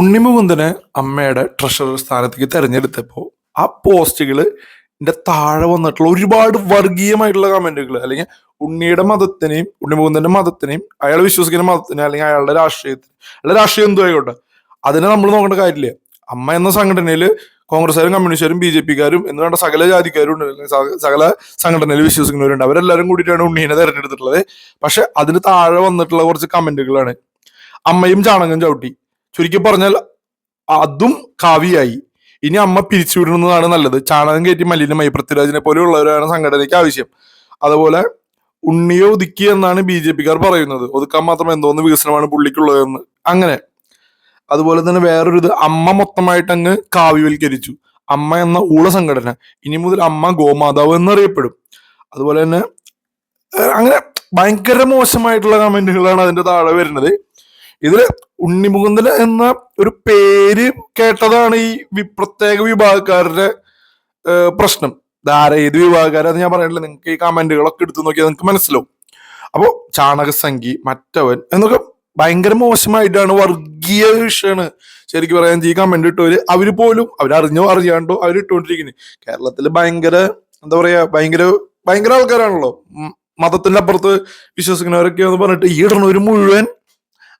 ഉണ്ണിമുകുന്ദനെ അമ്മയുടെ ട്രഷറർ സ്ഥാനത്തേക്ക് തെരഞ്ഞെടുത്തപ്പോൾ ആ പോസ്റ്റുകൾ എന്റെ താഴെ വന്നിട്ടുള്ള ഒരുപാട് വർഗീയമായിട്ടുള്ള കമന്റുകൾ അല്ലെങ്കിൽ ഉണ്ണിയുടെ മതത്തിനെയും ഉണ്ണിമുകുന്ദന്റെ മതത്തിനെയും അയാൾ വിശ്വസിക്കുന്ന മതത്തിനെ അല്ലെങ്കിൽ അയാളുടെ രാഷ്ട്രീയത്തിന് അയാളുടെ രാഷ്ട്രീയം എന്തോ ആയിക്കോട്ടെ അതിനെ നമ്മൾ നോക്കേണ്ട കാര്യമില്ല. അമ്മ എന്ന സംഘടനയിൽ കോൺഗ്രസ്സുകാരും കമ്മ്യൂണിസ്റ്റുകാരും ബി ജെ പിക്കാരും എന്ന് വേണ്ട സകല ജാതിക്കാരും ഉണ്ട് സകല സംഘടനയിൽ വിശ്വസിക്കുന്നവരുണ്ട്. അവരെല്ലാവരും കൂടിയിട്ടാണ് ഉണ്ണീനെ തെരഞ്ഞെടുത്തിട്ടുള്ളത്. പക്ഷെ അതിന് താഴെ വന്നിട്ടുള്ള കുറച്ച് കമന്റുകളാണ്. അമ്മയും ചാണകം ചവിട്ടി. ചുരുക്കി പറഞ്ഞാൽ അതും കാവിയായി. ഇനി അമ്മ പിരിച്ചുവിടുന്നതാണ് നല്ലത്. ചാണകം കയറ്റി മലിനമായി. പൃഥ്വിരാജിനെ പോലെയുള്ളവരാണ് സംഘടനയ്ക്ക് ആവശ്യം. അതുപോലെ ഉണ്ണിയെ ഒതുക്കി എന്നാണ് ബി ജെ പിക്കാർ പറയുന്നത്. ഒതുക്കാൻ മാത്രം എന്തോന്ന് വികസനമാണ് പുള്ളിക്കുള്ളതെന്ന്. അങ്ങനെ. അതുപോലെ തന്നെ വേറൊരു ഇത് അമ്മ മൊത്തമായിട്ട് അങ്ങ് കാവ്യവൽക്കരിച്ചു. അമ്മ എന്ന ഊള സംഘടന. ഇനി മുതൽ അമ്മ ഗോമാതാവ് എന്നറിയപ്പെടും. അതുപോലെ തന്നെ അങ്ങനെ ഭയങ്കര മോശമായിട്ടുള്ള കമന്റുകളാണ് അതിന്റെ താഴെ വരുന്നത്. ഇതിൽ ഉണ്ണിമുകുന്ദൻ എന്ന ഒരു പേര് കേട്ടതാണ് ഈ പ്രത്യേക വിഭാഗക്കാരുടെ പ്രശ്നം. ധാര ഏത് വിഭാഗക്കാരെന്ന് ഞാൻ പറയണില്ല. നിങ്ങൾക്ക് ഈ കമന്റുകളൊക്കെ എടുത്തു നോക്കിയാൽ നിങ്ങൾക്ക് മനസ്സിലാവും. അപ്പോ ചാണകസംഖി മറ്റവൻ എന്നൊക്കെ ഭയങ്കര മോശമായിട്ടാണ് വർഗീയ വിഷയമാണ് ശരിക്കും പറയാൻ. ഈ കമന്റ് ഇട്ടവര് അവർ പോലും അവരറിഞ്ഞോ അറിയാണ്ടോ അവർ ഇട്ടുകൊണ്ടിരിക്കുന്നത് കേരളത്തിൽ ഭയങ്കര എന്താ പറയാ ഭയങ്കര ഭയങ്കര ആൾക്കാരാണല്ലോ. മതത്തിന്റെ അപ്പുറത്ത് വിശ്വസിക്കുന്നവരൊക്കെ എന്ന് പറഞ്ഞിട്ട് ഈ ഒരു മുഴുവൻ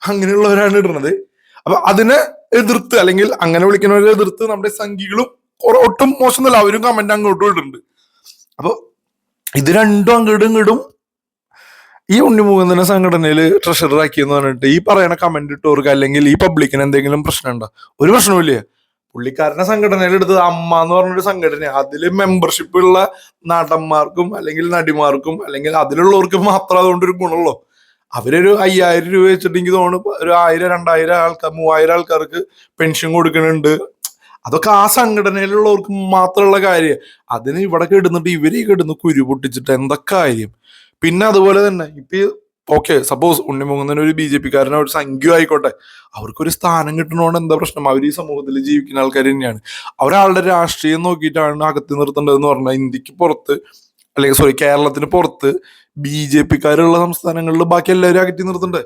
അങ്ങനെയുള്ളവരാണ് ഇടുന്നത്. അപ്പൊ അതിനെ എതിർത്ത് അല്ലെങ്കിൽ അങ്ങനെ വിളിക്കുന്നവരെ എതിർത്ത് നമ്മുടെ സംഘികളും ഒട്ടും നല്ല അവരും കമന്റ് അങ്ങോട്ടും ഇടുന്നുണ്ട്. അപ്പൊ ഇത് രണ്ടും അങ്ങോട്ടും ഇങ്ങോട്ടും ഈ ഉണ്ണിമുഖന്ധന സംഘടനയിൽ ട്രഷറർ ആക്കിയെന്ന് പറഞ്ഞിട്ട് ഈ പറയണ കമന്റ് ഇട്ടവർക്ക് അല്ലെങ്കിൽ ഈ പബ്ലിക്കിന് എന്തെങ്കിലും പ്രശ്നം ഉണ്ടോ? ഒരു പ്രശ്നമില്ല പുള്ളിക്കാരനെ സംഘടനയിൽ എടുത്തത് അമ്മ എന്ന് പറഞ്ഞൊരു സംഘടന. അതിൽ മെമ്പർഷിപ്പ് ഉള്ള നടന്മാർക്കും അല്ലെങ്കിൽ നടിമാർക്കും അല്ലെങ്കിൽ അതിലുള്ളവർക്കും മാത്രം അതുകൊണ്ടൊരു ഗുണമുള്ളൂ. അവരൊരു അയ്യായിരം രൂപ വെച്ചിട്ട് എനിക്ക് തോന്നുന്നു ഒരു ആയിരം രണ്ടായിരം ആൾക്കാർ മൂവായിരം ആൾക്കാർക്ക് പെൻഷൻ കൊടുക്കുന്നുണ്ട് അതൊക്കെ ആ സംഘടനയിലുള്ളവർക്ക് മാത്രമുള്ള കാര്യം. അതിന് ഇവിടെ കിടന്നിട്ട് ഇവർ കിടന്ന് കുരു പൊട്ടിച്ചിട്ട് എന്തൊക്കെ കാര്യം? പിന്നെ അതുപോലെ തന്നെ ഇപ്പൊ ഓക്കെ സപ്പോസ് ഉണ്ണിമുകുന്ദൻ ഒരു ബി ജെ പിക്കാരനോ ഒരു സംഖ്യ ആയിക്കോട്ടെ. അവർക്കൊരു സ്ഥാനം കിട്ടണോണ്ട് എന്താ പ്രശ്നം? അവർ ഈ സമൂഹത്തിൽ ജീവിക്കുന്ന ആൾക്കാർ തന്നെയാണ്. അവരാളുടെ രാഷ്ട്രീയം നോക്കിയിട്ടാണ് അകത്തി നിർത്തേണ്ടതെന്ന് പറഞ്ഞാൽ ഇന്ത്യയ്ക്ക് പുറത്ത് അല്ലെങ്കിൽ സോറി കേരളത്തിന് പുറത്ത് ബി ജെ പിക്കാരുള്ള സംസ്ഥാനങ്ങളിൽ ബാക്കി എല്ലാവരും അകറ്റി നിർത്തണ്ടേ?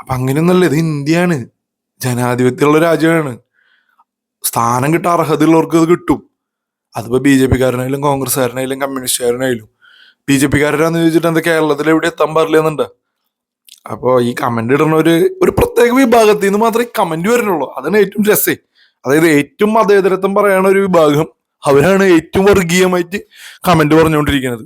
അപ്പൊ അങ്ങനെയൊന്നല്ല ഇത് ഇന്ത്യയാണ്. ജനാധിപത്യമുള്ള രാജ്യമാണ്. സ്ഥാനം കിട്ടാൻ അർഹതയുള്ളവർക്ക് അത് കിട്ടും. അതിപ്പോ ബി ജെ പിക്കാരനായാലും കോൺഗ്രസ്സുകാരനായാലും കമ്മ്യൂണിസ്റ്റുകാരനായാലും ബി ജെ പിക്കാരനാന്ന് ചോദിച്ചിട്ട് എന്താ കേരളത്തിൽ എവിടെ എത്താൻ പാടില്ലെന്നുണ്ട് അപ്പോ ഈ കമന്റ് ഇടുന്ന ഒരു ഒരു പ്രത്യേക വിഭാഗത്തിൽ നിന്ന് മാത്രമേ കമന്റ് വരുന്നുള്ളൂ. അതാണ് ഏറ്റവും രസേ. അതായത് ഏറ്റവും മതേതരത്വം പറയണ ഒരു വിഭാഗം. അവരാണ് ഏറ്റവും വർഗീയമായിട്ട് കമന്റ് പറഞ്ഞുകൊണ്ടിരിക്കുന്നത്.